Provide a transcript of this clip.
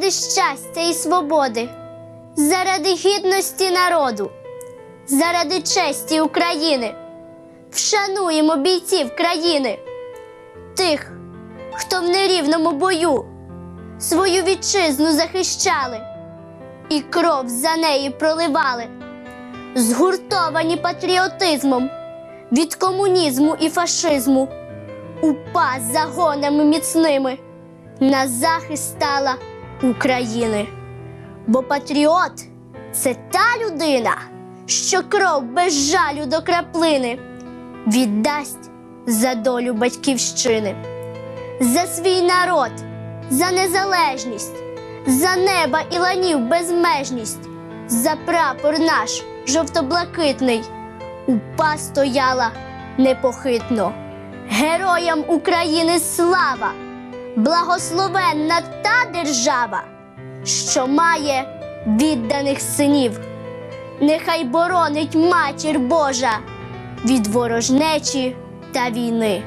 заради щастя і свободи, заради гідності народу, заради честі України. Вшануємо бійців країни, тих, хто в нерівному бою свою вітчизну захищали і кров за неї проливали, згуртовані патріотизмом від комунізму і фашизму, упа загонами міцними на захист стала України. Бо патріот це та людина, що кров без жалю до краплини віддасть за долю батьківщини, за свій народ, за незалежність, за неба і ланів безмежність, за прапор наш жовто-блакитний. Упа стояла непохитно. Героям України слава! Благословенна та держава, що має відданих синів. Нехай боронить матір Божа від ворожнечі та війни.